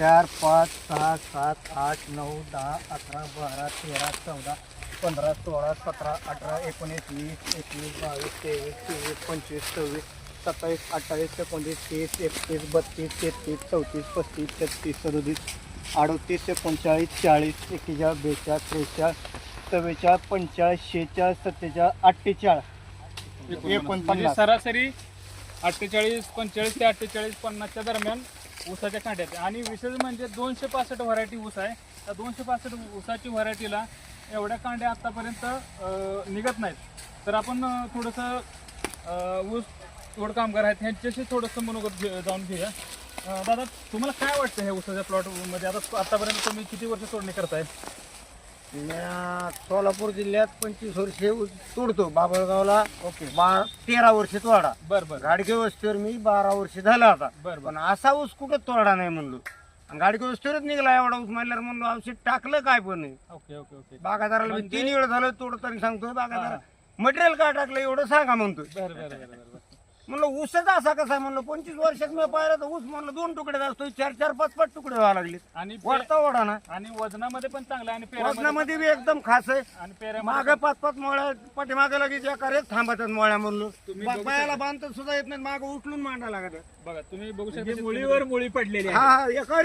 चार पाच सहा सात आठ नऊ दहा अकरा बारा तेरा चौदा पंधरा सोळा सतरा अठरा एकोणीस वीस एकवीस बावीस तेवीस चोवीस पंचवीस सव्वीस सत्तावीस अठ्ठावीस एकोणतीस तीस एकतीस बत्तीस तेहतीस चौतीस पस्तीस छत्तीस सदोतीस अडतीस एकोणचाळीस चाळीस एक्केचाळीस बेचाळीस त्रेचाळीस चव्वेचाळीस पंचेचाळीस शेहेचाळीस सत्तेचाळीस अठ्ठेचाळीस. म्हणजे एकोणपन्नास. सरासरी अठ्ठेचाळीस पंचेचाळीस ते अठ्ठेचाळीस पन्नासच्या दरम्यान ऊसाच्या कांड्यात. आणि विशेष म्हणजे दोनशे पासष्ट व्हरायटी ऊस आहे. त्या दोनशे पासष्ट ऊसाची व्हरायटीला एवढ्या कांड्या आत्तापर्यंत निघत नाहीत. तर आपण थोडंसं ऊस तोड कामगार आहेत ह्यांच्याशी थोडंसं मनोगत घे- घेऊया. दादा तुम्हाला काय वाटतं हे ऊसाच्या प्लॉटमध्ये आता आत्तापर्यंत तुम्ही किती वर्ष तोडणी करताय? म्या सोलापूर जिल्ह्यात पंचवीस वर्षे ऊस तोडतो बाबळगावला. ओके. बा तेरा वर्ष तोडा. बरं बरं. गाडगे वस्तीवर मी बारा वर्ष झालं आता. बरं पण असा ऊस कुठं तोडा नाही म्हणलो. आणि गाडगे वस्तीवरच निघाला एवढा ऊस म्हणल्यावर म्हणलो औषध टाकलं काय पण. नाही ओके ओके ओके. बागादाराला मी म्हणजे- तीन वेळ झालं तोडताना सांगतोय बागादार मटेरियल काय टाकलं एवढं सांगा बरं बरं बरं बरं बरं. म्हणलं ऊसच असा कसा आहे? म्हणलं पंचवीस वर्षात मी पाहिलं तर ऊस म्हणलं दोन तुकडे असतो. चार चार पाच पाच तुकडे व्हायला लागले. आणि पे- वाढता वाढा ना आणि वजनामध्ये पण चांगला आणि पेरामध्ये वजनामध्ये बी एकदम खास आहे. आणि पेऱ्या मागे पाच पाच मोळ्या पाठीमागे लगेच एका रेत थांबतात मोळ्या बघू पायाला बांधत सुद्धा येत नाही मागे उचलून मांडा लागत बघा तुम्ही बघू शकता मुळीवर मुळी पडलेली हा हा एका